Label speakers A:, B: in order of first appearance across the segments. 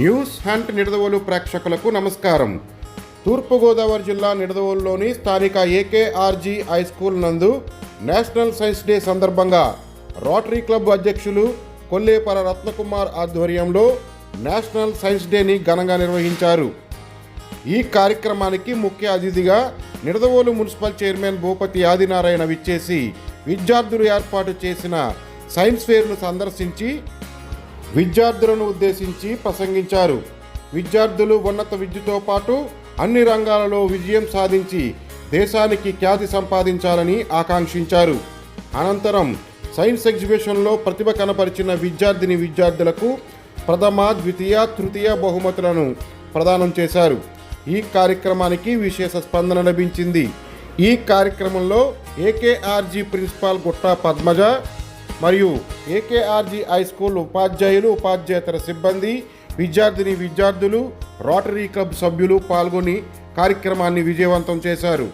A: News hunt Nidadavolu ప్రేక్షకులకు నమస్కారం. తూర్పుగోదావరి జిల్లా నిడదవోలులోని స్థానిక ఏకేఆర్జీ హై స్కూల్ నందు నేషనల్ సైన్స్ డే సందర్భంగా రోటరీ క్లబ్ అధ్యక్షులు కొల్లేపర రత్నకుమార్ ఆధ్వర్యంలో నేషనల్ సైన్స్ డేని ఘనంగా నిర్వహించారు. ఈ కార్యక్రమానికి ముఖ్య అతిథిగా నిడదవోలు మున్సిపల్ చైర్మన్ భూపతి ఆదినారాయణ విచ్చేసి విద్యార్థులు ఏర్పాటు చేసిన సైన్స్ ఫేర్ను సందర్శించి విద్యార్థులను ఉద్దేశించి ప్రసంగించారు. విద్యార్థులు ఉన్నత విద్యతో పాటు అన్ని రంగాలలో విజయం సాధించి దేశానికి ఖ్యాతి సంపాదించాలని ఆకాంక్షించారు. అనంతరం సైన్స్ ఎగ్జిబిషన్లో ప్రతిభ కనపరిచిన విద్యార్థిని విద్యార్థులకు ప్రథమ ద్వితీయ తృతీయ బహుమతులను ప్రదానం చేశారు. ఈ కార్యక్రమానికి విశేష స్పందన లభించింది. ఈ కార్యక్రమంలో ఏకేఆర్జీ ప్రిన్సిపాల్ గుట్టా పద్మజ మరియు ఏకేఆర్జీ హై స్కూల్ ఉపాధ్యాయులు ఉపాధ్యాయేతర సిబ్బంది విద్యార్థిని విద్యార్థులు రోటరీ క్లబ్ సభ్యులు పాల్గొని కార్యక్రమాన్ని విజయవంతం చేశారు.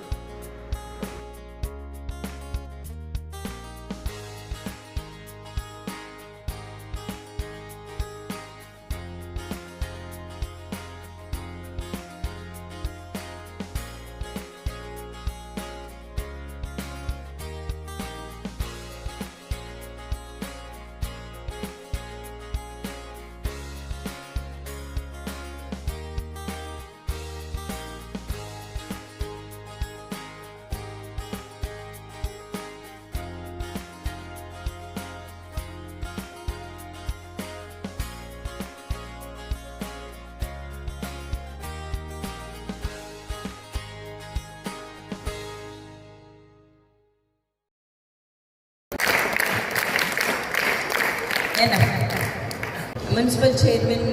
B: మున్సిపల్ చైర్మన్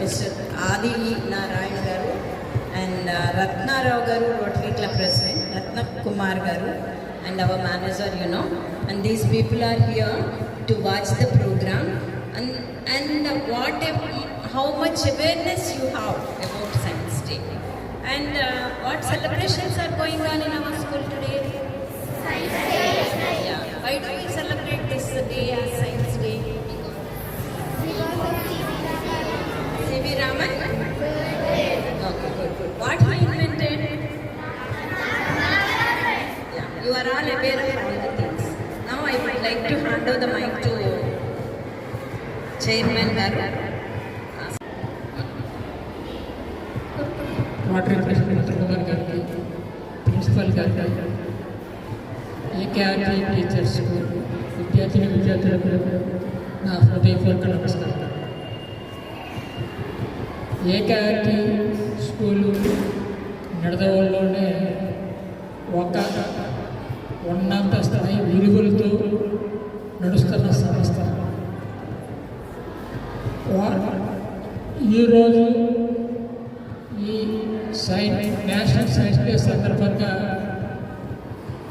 B: మిస్టర్ ఆది Narayana garu and Ratnarao garu Rotary Club president Ratna Kumar garu and our manager you know and these people are here to watch the programme and and what how much awareness you have about Science Day and what celebrations are going on in our school today. Why do we celebrate this day as Science Day? C.V. Raman? Okay, good, good. What he invented? Yeah, you are all aware of all the things. Now I would like to hand over the mic to Chairman Garu.
C: వాటర్ president Kumar గారికి principal గారికి ఏకేఆర్టీ టీచర్స్కు విద్యార్థిని విద్యార్థులకు నా హృదయపూర్వక నమస్కారం ఏకేఆర్టీ school నడదవల్లోనే ఒక ఉన్నత స్థాయి విలువలతో నడుస్తున్న సంస్థ. ఈరోజు ఈ సైన్స్ నేషనల్ సైన్స్ డే సందర్భంగా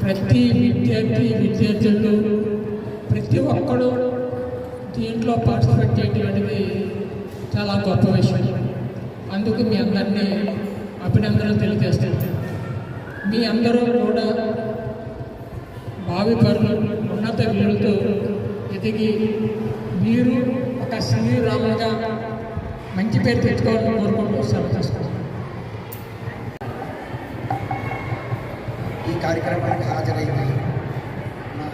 C: ప్రతి విద్యార్థి విద్యార్థులు ప్రతి ఒక్కడు దీంట్లో పార్టిసిపేట్ చేయడం చాలా గొప్ప విషయం. అందుకు మీ అందరినీ అభినందనలు తెలియజేస్తాను మీ అందరూ కూడా భావి పరులు ఉన్నత విలువలతో ఎదిగి మీరు ఒక శ్రీరాములుగా మంచి పేరు తెచ్చుకోవాలని కోరుకుంటూ సెలవు తీసుకుంటాను
D: ఈ కార్యక్రమానికి హాజరైన మా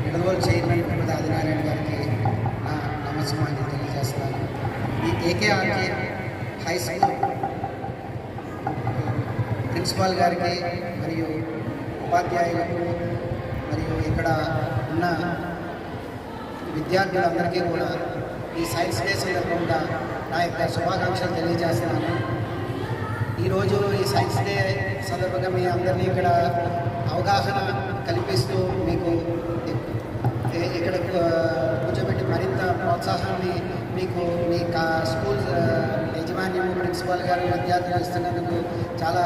D: నిడదవోలు చైర్మన్ శ్రీమతి ఆదినారాయణ గారికి నా నమస్కారాన్ని తెలియజేస్తాను ఈ కేకేఆర్కే హై స్కూల్ ప్రిన్సిపాల్ గారికి మరియు ఉపాధ్యాయులకు మరియు ఇక్కడ ఉన్న విద్యార్థులందరికీ కూడా ఈ సైన్స్ డే సందర్భంగా నా యొక్క శుభాకాంక్షలు తెలియజేస్తున్నాను. ఈరోజు ఈ సైన్స్ డే సందర్భంగా మీ అందరినీ ఇక్కడ అవగాహన కల్పిస్తూ మీకు ఇ- ఇక్కడ ఆ, కూర్చోబెట్టి మరింత ప్రోత్సాహాన్ని మీకు మీ కా స్కూల్ ఆ, ప్రిన్సిపాల్ గారు విద్యార్థులు ఇస్తున్నందుకు చాలా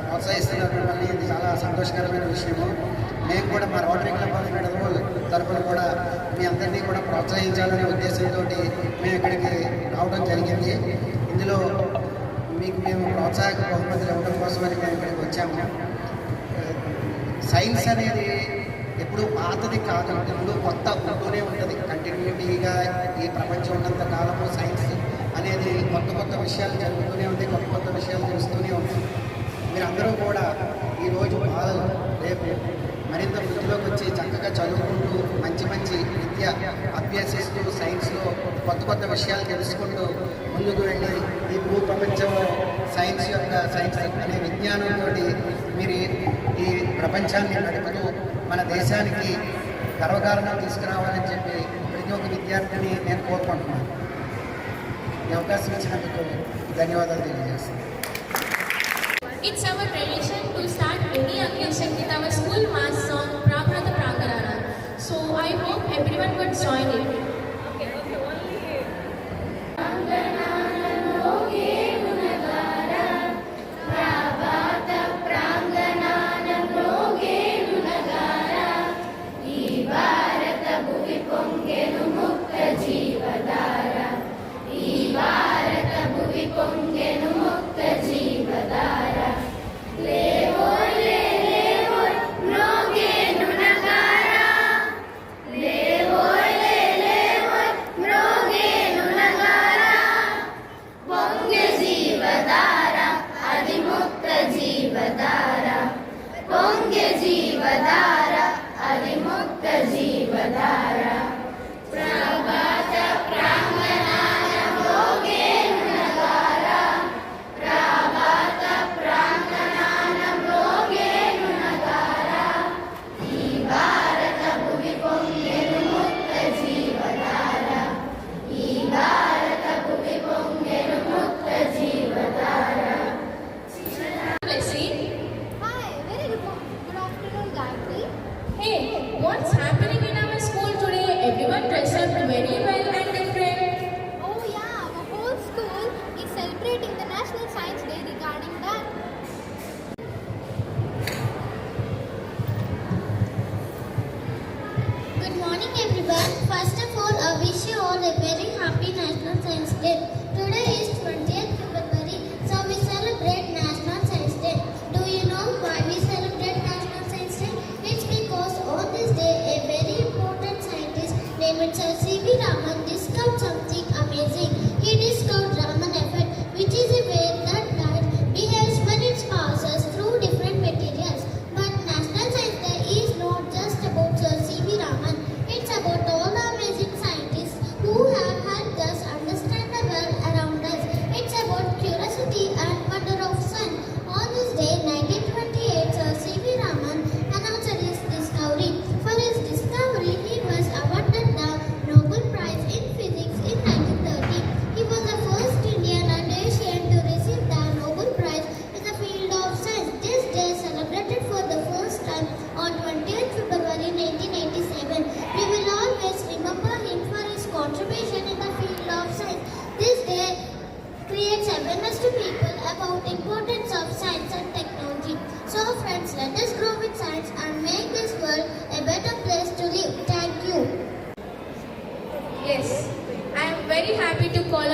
D: ప్రోత్సహిస్తున్నారు మిమ్మల్ని ఇది చాలా సంతోషకరమైన విషయము. మేము కూడా మా రోటరీ క్లబ్ ఆఫ్ నిడదవోల్ తరఫున కూడా మీ అందరినీ కూడా ప్రోత్సహించాలనే ఉద్దేశంతో మేము ఇక్కడికి రావడం జరిగింది. ఇందులో మీకు మేము ప్రోత్సాహక బహుమతులు ఇవ్వడం కోసమని మేము ఇక్కడికి వచ్చాము. సైన్స్ అనేది ఎప్పుడు పాతది కాదు. ఎప్పుడు కొత్త ఉంటూనే ఉంటుంది. కంటిన్యూటీగా ఈ ప్రపంచం ఉన్నంత కాలము సైన్స్ అనేది కొత్త కొత్త విషయాలు జరుగుతూనే ఉంటాయి కొత్త కొత్త విషయాలు తెలుస్తూనే ఉంటాయి మీరందరూ కూడా ఈరోజు బాధలు రేపు మరింత వృద్ధిలోకి వచ్చి చక్కగా చదువుకుంటూ మంచి మంచి విద్య అభ్యసిస్తూ సైన్స్లో కొత్త కొత్త విషయాలు తెలుసుకుంటూ ముందుకు వెళ్ళి ఈ భూ ప్రపంచంలో సైన్స్ యొక్క సైన్స్ అనే విజ్ఞానంతో మీరు ఈ ప్రపంచాన్ని నడుపుతూ మన దేశానికి గర్వకారణం తీసుకురావాలని చెప్పి ప్రతి ఒక్క విద్యార్థిని నేను కోరుకుంటున్నాను. అవకాశం ఇచ్చిన మీకు ధన్యవాదాలు తెలియజేస్తున్నాను
E: It's our tradition to start any occasion with our school mass song, Praprata Prakarana. So I hope everyone would join it.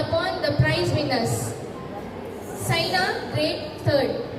E: upon the prize winners. Saina, grade 3rd.